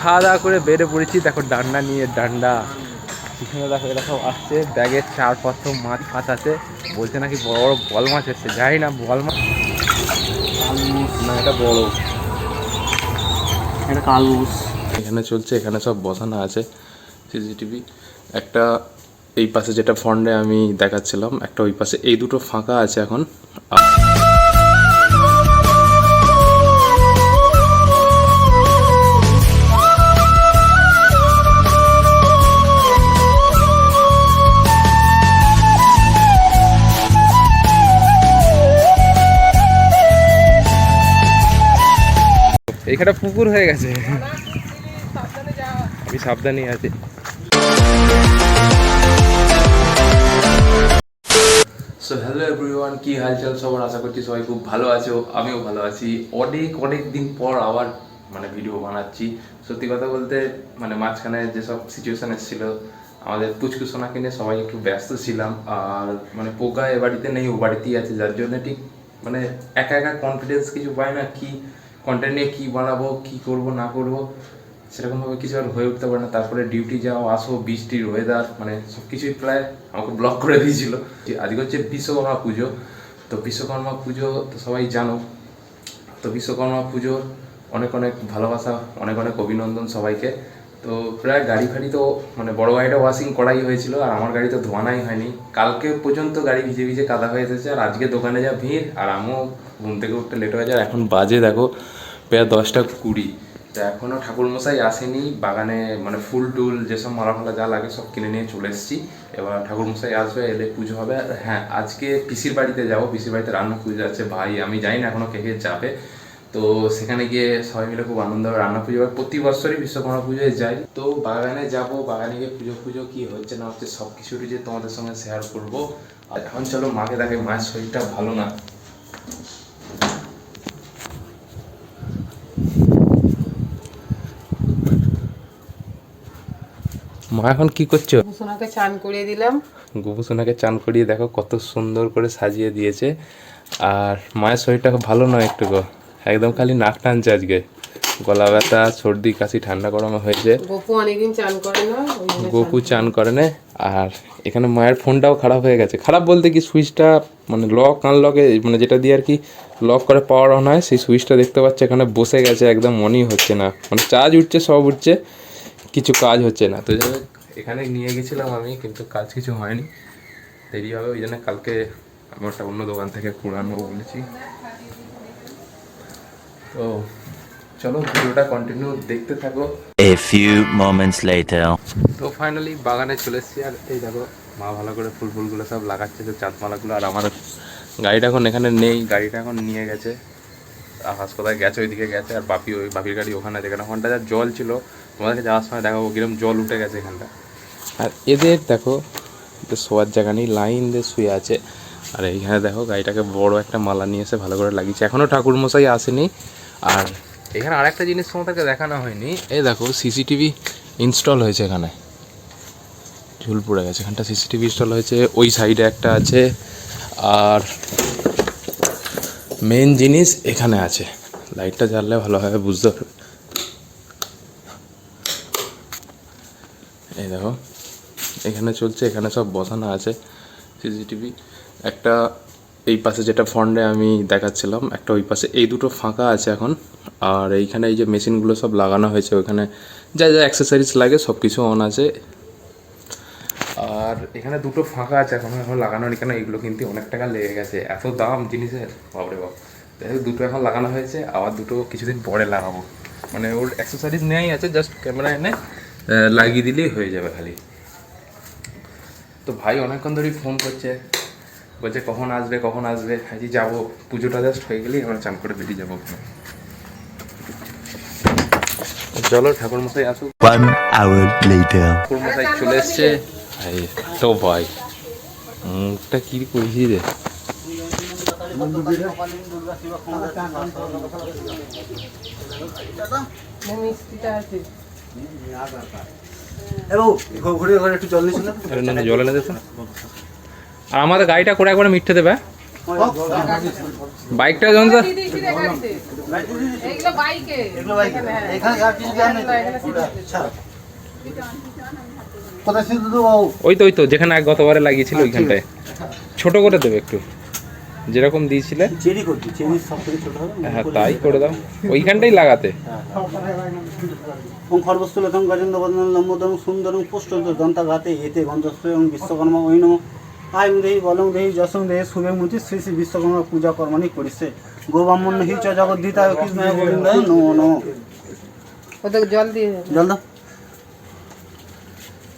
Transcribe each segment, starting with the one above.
খাওয়া দাওয়া করে বেড়ে পড়েছি। দেখো ডান্ডা নিয়ে ডান্ডা। পিছনে দেখো, এরা সব আসছে। ব্যাগের চার পাত্র মাছ ফাছ আছে। বলছে নাকি বড় বড় বল মাছ এসছে। যাই না, বল মাছ। না, এটা বড়। এটা কালুস। এখানে চলছে, এখানে সব বসানো আছে সিসিটিভি। একটা এই পাশে যেটা ফন্ডে আমি দেখাচ্ছিলাম, একটা ওই পাশে। এই দুটো ফাঁকা আছে এখন। এখানে পুকুর হয়ে গেছে। আমি সাবধানে আছি। হ্যালো এভরিওয়ান কি হালচাল সবার? আশা করছি সবাই খুব ভালো আছো, আমিও ভালো আছি। অনেক অনেক দিন পর আবার মানে ভিডিও বানাচ্ছি। সত্যি কথা বলতে মানে মাঝখানে যেসব সিচুয়েশন এসেছিল, আমাদের পুচকু সোনাকে নিয়ে সবাই একটু ব্যস্ত ছিলাম। আর মানে পোকা এ বাড়িতে নেই, ও বাড়িতেই আছে। যার জন্য ঠিক মানে একা একা কনফিডেন্স কিছু পায় না, কি কন্টেন্ট নিয়ে কী বানাবো, কী করব, না করব, সেরকমভাবে কিছু আর হয়ে উঠতে পারে না। তারপরে ডিউটি যাও, আসো, বৃষ্টির ওয়েদার মানে সব কিছুই প্রায় আমাকে ব্লক করে দিয়েছিল। যে আজকে হচ্ছে বিশ্বকর্মা পুজো। তো বিশ্বকর্মা পুজো তো সবাই জানো। তো বিশ্বকর্মা পুজোর অনেক অনেক ভালোবাসা, অনেক অনেক অভিনন্দন সবাইকে। তো প্রায় গাড়ি ফাড়ি তো মানে বড় গাড়িটা ওয়াশিং করাই হয়েছিল, আর আমার গাড়ি তো ধোয়ানাই হয়নি। কালকে পর্যন্ত গাড়ি ভিজে ভিজে কাদা হয়ে এসেছে, আর আজকে দোকানে যা ভিড়, আর আমিও ঘুম থেকে উঠতে লেট হয়ে যায় এখন বাজে দেখো, প্রায় দশটা কুড়ি। তো এখনও ঠাকুরমশাই আসেনি, বাগানে মানে ফুল টুল যেসব মালা ফালা যা লাগে সব কিনে নিয়ে চলে এসেছি। এবার ঠাকুরমশাই আসবে, এলে পুজো হবে, আর হ্যাঁ আজকে পিসির বাড়িতে যাব, পিসির বাড়িতে রান্না পুজো আছে, ভাই, আমি জানি না এখনও কে কে যাবে। তো সেখানে গিয়ে সবাই মিলে খুব আনন্দ হবে রান্না পুজো। হবে প্রতি বছরই বিশ্বকর্মা পুজোয় যাই। তো বাগানে যাব বাগানে গিয়ে পুজো পুজো কি হচ্ছে না হচ্ছে সব কিছুরই যে তোমাদের সঙ্গে শেয়ার করব। আর এখন চলো মাকে দেখে মায়ের শরীরটা ভালো না। মা এখন কি করছ? সোনাকে চান করিয়ে দিলাম। গোপু সোনাকে চান করিয়ে দেখো কত সুন্দর করে সাজিয়ে দিয়েছে। আর মায়ের শরীরটা ভালো নয় একটু গো। একদম খালি নাক টানছে আজকে। গলা ব্যথা সর্দি কাশি ঠান্ডা গরম হয়েছে। গপু অনেকদিন চান করে না গোপু চান করে না। আর এখানে মায়ের ফোনটাও খারাপ হয়ে গেছে। খারাপ বলতে কি সুইচটা মানে লক আনলকে মানে যেটা দিয়ে আর কি লক করে পাওয়ার অন হয় সেই সুইচটা দেখতে পাচ্ছে এখানে বসে গেছে একদম মনেই হচ্ছে না। মানে চার্জ উঠছে সব উঠছে কিছু কাজ হচ্ছে না। তো এখানে নিয়ে গেছিলাম আমি কিন্তু কাজ কিছু হয়নি। দেরি হবে ওই জন্য কালকে আমি একটা অন্য দোকান থেকে কুড়ানো বলেছি। তো চলো ভিডিওটা কন্টিনিউ দেখতে থাকো। A few moments later. তো ফাইনালি বাগানে চলে এসেছি আর এই দেখো মা ভালো করে ফুল ফুলগুলো সব লাগাচ্ছে তো চাঁদমালাগুলো আর আমার গাড়িটা এখন এখানে নেই গাড়িটা এখন নিয়ে গেছে। আকাশ কোথায় গেছে ওইদিকে গেছে আর বাপি ওই বাপির গাড়ি ওখানে যেখানে ওখানটা যা জল ছিল তোমাদেরকে যাওয়ার সময় দেখাবো কিরম জল উঠে গেছে এখানটা। আর এদের দেখো শোয়ার জায়গা নেই লাইন দিয়ে শুয়ে আছে। আর এইখানে দেখো গাড়িটাকে বড় একটা মালা নিয়ে এসে ভালো করে লাগিয়েছে। এখনও ঠাকুরমশাই আসেনি আর এখানে আরেকটা জিনিস তোমাদেরকে দেখানো হয়নি। এই দেখো সিসিটিভি ইনস্টল হয়েছে এখানে। ঝুল পড়ে গেছে, এখানটা সিসিটিভি ইনস্টল হয়েছে, ওই সাইডে একটা আছে। আর মেন জিনিস এখানে আছে। লাইটটা জ্বাললে ভালোভাবে বুঝতে পারবে। এই দেখো, এখানে চলছে, এখানে সব বসানো আছে। সিসিটিভি একটা এই পাশে যেটা ফন্ডে আমি দেখাচ্ছিলাম, একটা ওই পাশে এই দুটো ফাঁকা আছে এখন। আর এইখানে এই যে মেশিনগুলো সব লাগানো হয়েছে, ওখানে যা যা অ্যাক্সেসরিজ লাগে সব কিছু অন আছে। আর এখানে দুটো ফাঁকা আছে এখন এখন লাগানো কেন এগুলো কিন্তু অনেক টাকা লেগে গেছে। এত দাম জিনিসের? বাপরে বাপ। দুটো এখন লাগানো হয়েছে, আবার দুটো কিছুদিন পরে লাগাবো। মানে ওর অ্যাক্সেসরিজ নেওয়াই আছে জাস্ট ক্যামেরা এনে লাগিয়ে দিলেই হয়ে যাবে খালি। তো ভাই অনেকক্ষণ ধরেই ফোন করছে। বলছে কখন আসবে কখন আসবে? আজকে যাব। পুজোটা জাস্ট হয়ে গেলেই আমরা চান করে বেরিয়ে যাব ওখানে। চলো ঠাকুর মশাই আসুক। One ঠাকুর মশাই চলে এসছে। তো ভাই মুখটা কি করেছি রে? মিষ্টিটা ঘুরে ঘুরে একটু জল এনে দিত আর আমাদের গাড়িটা করে একবার মিটতে দেবে হ্যাঁ? বাইকটা যখন হ্যাঁ। ওই তো ওই তো যেখানে আগে গতবারে লাগিয়েছিল ওইখানটায়। ছোট করে দেবে একটু। যেরকম দিয়েছিলে। চেরি করছি চেরি সব থেকে ছোট হবে হ্যাঁ তাই করে দাও। ওইখানটাই লাগাতে। ওম খর্বস্থলতম গজেন্দ্র বদন লম্বোদরম সুন্দরম পুষ্টন্ত দন্তাঘাতে এতে গন্ধস্থ এবং বিশ্বকর্মা ওই নম। আয়ং দেহি বলং দেহি যশং দেহি শুভে মূর্তি শ্রী শ্রী বিশ্বকর্মা পূজা কর্মানি করিছে গোবাম্মন হি চ জগদ্ধিতা কৃষ্ণায় গোবিন্দ নমো ওদের জল দিয়ে জল দাও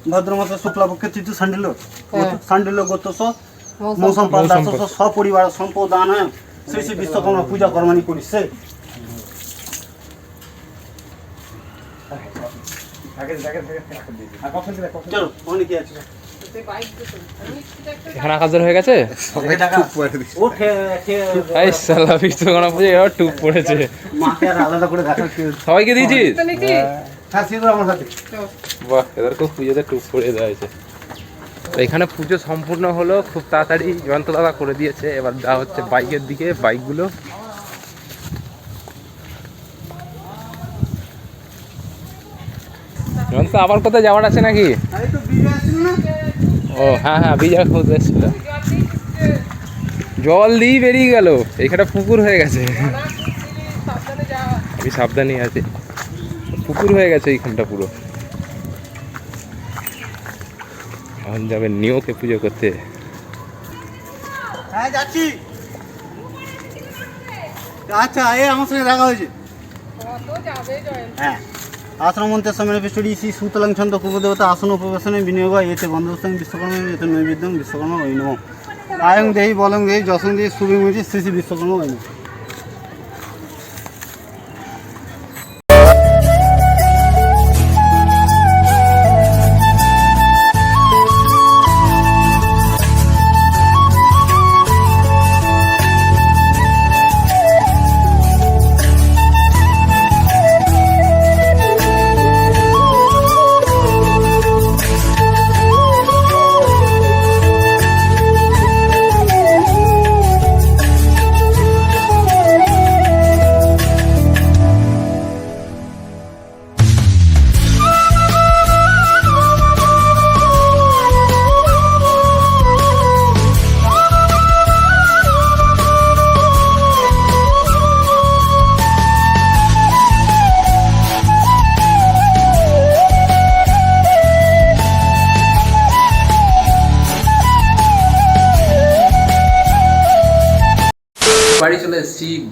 ভদ্রমাসে শুক্লাপক্ষে তিথি সান্ডিল হ্যাঁ। সান্ডিল গোত্রস মৌসুম মৌসুম পাদার্থ সপরিবার সম্পদান শ্রী শ্রী বিশ্বকর্মা পূজা কর্মানি করিছে চলো ওখানে কি আছে এখানে আকাশ হয়ে গেছে? এই সালা বিশ্বকর্মা পুজো এবার টুপ পড়েছে। আলাদা করে সবাইকে দিয়েছিস হ্যাঁ সাথে। বাহ এদের খুব পুজোতে টুপ পড়ে দেওয়া হয়েছে। এখানে পুজো সম্পূর্ণ হলো খুব তাড়াতাড়ি জয়ন্ত দাদা করে দিয়েছে। এবার যা হচ্ছে বাইকের দিকে বাইকগুলো। জয়ন্ত আবার কোথায় যাওয়ার আছে নাকি? ও হ্যাঁ হ্যাঁ বিজয় খোঁজ এসেছিল। জল দিয়ে বেরিয়ে গেল। এখানে পুকুর হয়ে গেছে। আমি সাবধানে আছি। পুকুর হয়ে গেছে এইখানটা পুরো। এখন যাবে নিয়োকে পুজো করতে। হ্যাঁ যাচ্ছি। আচ্ছা এই আমার সঙ্গে দেখা হয়েছে। কত যাবে জয়ন্ত? হ্যাঁ। আশ্রমন্তের সময় পিষ্টরি শ্রী সুতলাং ছন্দ কুপদেবতা আসন উপবেশনে বিনিয়োগ এতে বন্ধুস্থান বিশ্বকর্মা, এতে নৈবেদ্যং বিশ্বকর্মা ঐনব আয়ং দেহি বলং দেহি যশং দেহি সুবিমুজি শ্রী শ্রী বিশ্বকর্মা ওই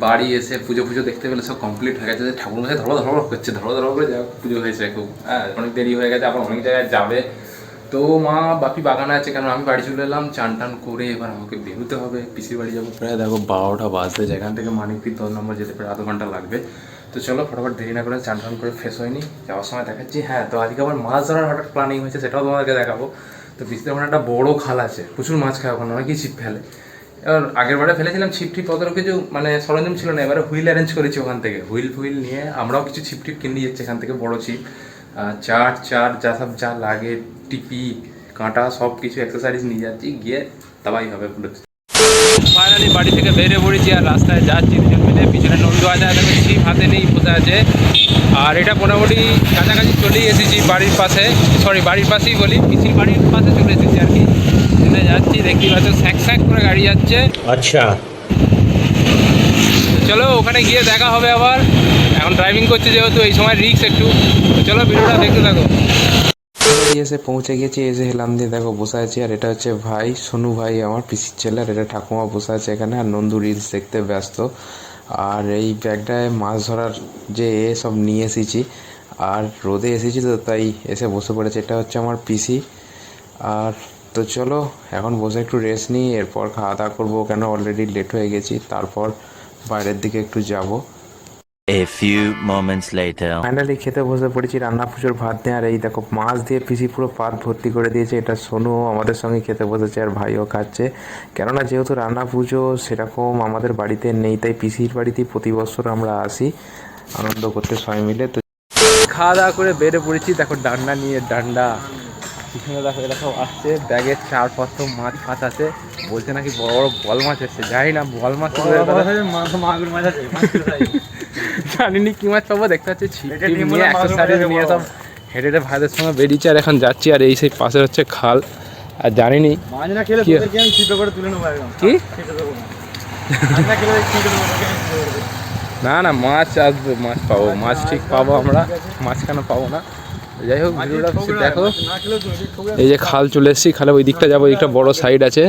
বাড়ি এসে পুজো পুজো দেখতে পেলে সব কমপ্লিট হয়ে গেছে। ঠাকুর মশাই ধরো ধরো করছে ধরো ধরো করে যা পুজো হয়েছে খুব। হ্যাঁ অনেক দেরি হয়ে গেছে, আবার অনেক জায়গায় যাবে। তো মা বাপি বাগানে আছে কেন? আমি বাড়ি চলে এলাম, চান টান করে এবার আমাকে বেরোতে হবে, পিসির বাড়ি যাব। প্রায় দেখো বারোটা বাজতে, যেখান থেকে মানিকপি দশ নম্বর যেতে প্রায় আধ ঘণ্টা লাগবে। তো চলো ফটাফট দেরি না করে চান টান করে ফ্রেশ হয়নি যাওয়ার সময় দেখাচ্ছি। হ্যাঁ তো আজকে আবার মাছ ধরার হঠাৎ প্ল্যানিং হয়েছে, সেটাও তোমাদেরকে দেখাবো। তো পিসিদের ওখানে একটা বড় খাল আছে, প্রচুর মাছ খায় ওখানে, অনেকেই ছিপ ফেলে। এবার আগের বারে ফেলেছিলাম ছিপ টিপ কত কিছু মানে সরঞ্জাম ছিল না, এবারে হুইল অ্যারেঞ্জ করেছি ওখান থেকে। হুইল ফুইল নিয়ে আমরাও কিছু ছিপ টিপ কিনে যাচ্ছি এখান থেকে, বড় ছিপ চার চার যা সব যা লাগে টিপি কাঁটা, সব কিছু অ্যাক্সেসারিজ নিয়ে যাচ্ছি, গিয়ে তাবাই হবে ফাইনালি বাড়ি থেকে বেরিয়ে পড়েছি আর রাস্তায় যাচ্ছি মিলে, পিছনে নন্দু আছে, আর ছিপ হাতে নেই, বসে আছে। আর এটা মোটামুটি কাছাকাছি চলেই এসেছি বাড়ির পাশে সরি বাড়ির পাশেই বলি পিসির বাড়ির পাশে চলে এসেছি আর কি। ধরে যাচ্ছি দেখি পাচ্ছ স্যাক স্যাক করে গাড়ি যাচ্ছে। আচ্ছা। চলো ওখানে গিয়ে দেখা হবে আবার। এখন ড্রাইভিং করছে যেহেতু এই সময় রিক্স একটু। চলো ভিডিওটা দেখতে থাকো। এসে পৌঁছে গেছি এসে হেলাম দিয়ে দেখো বসে আছি। আর এটা হচ্ছে ভাই সোনু ভাই আমার পিসির ছেলে। আর এটা ঠাকুমা বসে আছে এখানে আর নন্দু রিলস দেখতে ব্যস্ত। আর এই ব্যাগটায় মাছ ধরার যে এ সব নিয়ে এসেছি। আর রোদে এসেছি তো তাই এসে বসে পড়েছে। এটা হচ্ছে আমার পিসি। আর তো চলো এখন বসে একটু রেস্ট নিই এরপর খাওয়া দাওয়া করব। কেন অলরেডি লেট হয়ে গেছি তারপর বাইরের দিকে একটু যাব। A few moments later. Finally খেতে বসে পড়েছি রান্না পুজোর ভাত নিয়ে আর এই দেখো মাছ দিয়ে পিসি পুরো পাত ভর্তি করে দিয়েছে এটা সোনু আমাদের সঙ্গে খেতে বসেছে আর ভাইও খাচ্ছে। কেননা যেহেতু রান্না পুজো সেরকম আমাদের বাড়িতে নেই তাই পিসির বাড়িতেই প্রতি বছর আমরা আসি আনন্দ করতে সবাই মিলে। তো খাওয়া দাওয়া করে বেড়ে পড়েছি দেখো ডান্ডা নিয়ে ডান্ডা। পিছনে দেখো এরা সব আসছে ব্যাগের চার পাঁচ মাছ ফাছ আছে। বলছে নাকি বড় বড় বল মাছ এসছে জানি না বল মাছ তো দূরের কথা, মাগুর মাছ আছে জানি কি মাছ পাবো দেখতে পাচ্ছি নিয়ে নিয়ে সব হেঁটে হেঁটে ভাইদের সঙ্গে বেরিয়েছে আর এখন যাচ্ছি আর এই সেই পাশে হচ্ছে খাল আর জানিনি কি? না। না মাছ আসবে মাছ পাবো মাছ ঠিক পাবো আমরা মাছ কেন পাবো না? যাই হোক ভিডিওটা দেখো। এই যে খাল চলে এসেছি খালে ওই দিকটা যাব ওই দিকটা বড় সাইড আছে।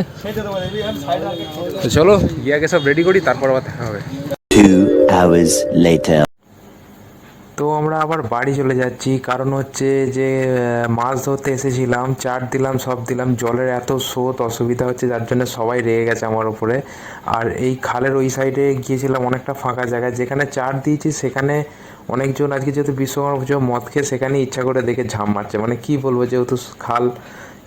আগে চলো গিয়াকে সব রেডি করি তারপর আবার দেখা হবে। তো আমরা আবার বাড়ি চলে যাচ্ছি কারণ হচ্ছে যে মাছ ধরতে এসেছিলাম চার দিলাম সব দিলাম জলের এত স্রোত অসুবিধা হচ্ছে যার জন্য সবাই রেগে গেছে আমার উপরে। আর এই খালের ওই সাইডে গিয়েছিলাম অনেকটা ফাঁকা জায়গায় যেখানে চার দিয়েছি সেখানে অনেকজন আজকে যেহেতু বিশ্বকর্মা পুজো মদ খেয়ে সেখানে ইচ্ছা করে দেখে ঝাম মারছে। মানে কি বলব, যেহেতু খাল,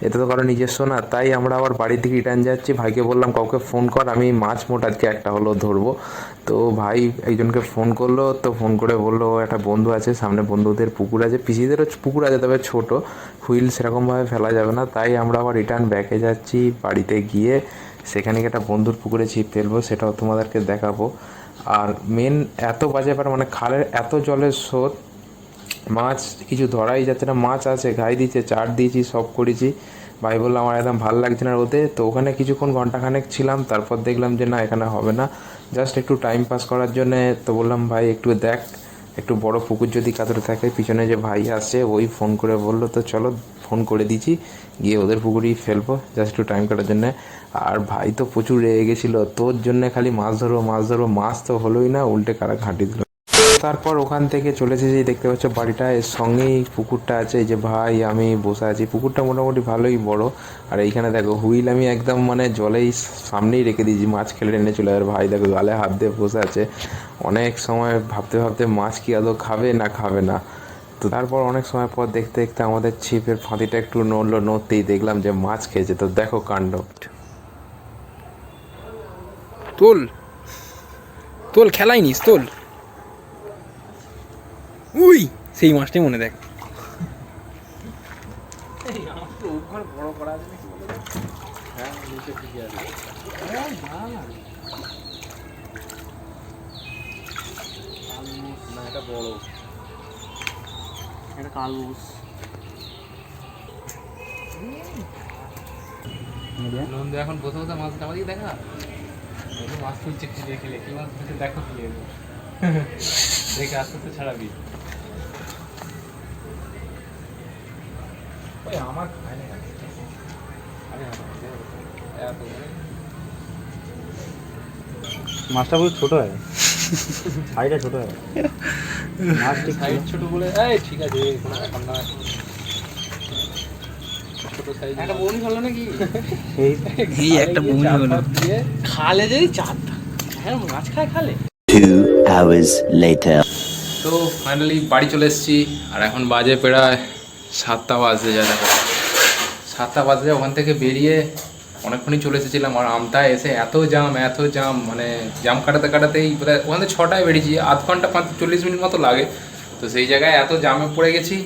এটা তো কারও নিজস্ব না, তাই আমরা আবার বাড়ির দিকে রিটার্ন যাচ্ছি। ভাইকে বললাম, কাউকে ফোন কর, আমি মাছ মোট আজকে একটা হলো ধরবো। তো ভাই একজনকে ফোন করল, তো ফোন করে বলল একটা বন্ধু আছে, সামনে বন্ধুদের পুকুর আছে। পিসিদেরও পুকুর আছে, তবে ছোট, হুইল সেরকমভাবে ফেলা যাবে না। তাই আমরা আবার রিটার্ন ব্যাকে যাচ্ছি, বাড়িতে গিয়ে সেখানে একটা বন্ধুর পুকুরে ছিপ ফেলব, সেটাও তোমাদেরকে দেখাবো। আর মেন এত বাজে ব্যাপার মানে খালের এত জলের স্রোত, মাছ কিছু ধরাই যাচ্ছে না, মাছ আছে গায়ে দিচ্ছে, চার দিয়েছি, সব করেছি। ভাই বলল, আমার একদম ভালো লাগছে না রোদে। তো ওখানে কিছুক্ষণ ঘন্টাখানেক ছিলাম, তারপর দেখলাম যে না, এখানে হবে না। জাস্ট একটু টাইম পাস করার জন্যে তো বললাম, ভাই, একটু দেখ। একটু বড় পুকুর যদি কাতরে থাকে, পিছনে যে ভাই আসছে, ওই ফোন করে বলল, তো চলো, ফোন করে দিয়েছি গিয়ে ওদের পুকুরেই ফেলব জাস্ট একটু টাইম কাটার জন্যে। আর ভাই তো প্রচুর রেগে গেছিল, তোর জন্যে খালি মাছ ধরবো মাছ ধরবো, মাছ তো হলোই না, উল্টে কারা ঘাঁটি দিল? তারপর ওখান থেকে চলে এসেছি, দেখতে পাচ্ছ বাড়িটা, এর সঙ্গেই পুকুরটা আছে, এই যে ভাই, আমি বসে আছি। পুকুরটা মোটামুটি ভালোই বড়। আর এইখানে দেখো, হুইল আমি একদম মানে জলেই সামনেই রেখে দিয়েছি, মাছ খেলে এনে চলে আর ভাই দেখো, গালে হাত দিয়ে বসে আছে। অনেক সময় ভাবতে ভাবতে মাছ কি আদৌ খাবে না খাবে না। তো তারপর অনেক সময় পর দেখতে দেখতে আমাদের ছিপের ফাঁদিটা একটু নড়লো, নড়তেই দেখলাম যে মাছ খেয়েছে। তো দেখো কাণ্ড। তোল। তোল খেলাই নিস তোল। উই, সেই মাছটাই মনে দেখ। এখন বসে বসে মাছ আমার দিকে দেখা মাছ তুলছে খেলে খেলে কি মাছ দেখো দেখে আস্তে আস্তে ছাড়াবি আমার খায় না মাছটা বহুত ছোট হয়। সাইডটা ছোট হয়। মাছ ঠিক সাইজ ছোট বলে এই ঠিক আছে কোনো ব্যাপার না। একটা বোন হলো নাকি? এই এই একটা বোন হলো। খালে যদি চারটা হ্যাঁ মাছ খায় খালে। Two hours later. তো ফাইনালি বাড়ি চলে এসেছি আর এখন বাজে প্রায় সাতটা বাজে যা দেখো। সাতটা বাজে ওখান থেকে বেরিয়ে অনেকক্ষণই চলে এসেছিলাম, আর আমতায় এসে এত জাম এত জাম মানে জাম কাটাতে কাটাতেই ওখান থেকে ছটায় বেরিয়েছি, আধ ঘণ্টা পাঁচ চল্লিশ মিনিট মতো লাগে। তো সেই জায়গায় এত জামে পড়ে গেছি,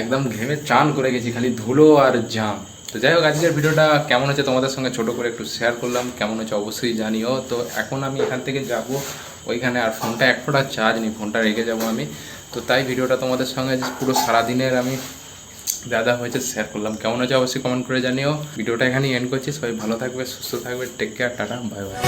একদম ঘেমে চান করে গেছি, খালি ধুলো আর জাম তো যাই হোক, আজকের ভিডিওটা কেমন হচ্ছে তোমাদের সঙ্গে ছোট করে একটু শেয়ার করলাম, কেমন হচ্ছে অবশ্যই জানিও। তো এখন আমি এখান থেকে যাব, ওইখানে আর ফোনটা এক ফোটা চার্জ নেই, ফোনটা রেখে যাব আমি। তো তাই ভিডিওটা তোমাদের সঙ্গে পুরো সারাদিনের আমি দাদা হয়েছে শেয়ার করলাম। কেমন আছে অবশ্যই কমেন্ট করে জানিও। ভিডিওটা এখানেই এন্ড করছি। সবাই ভালো থাকবে, সুস্থ থাকবে। Take care tata bye bye.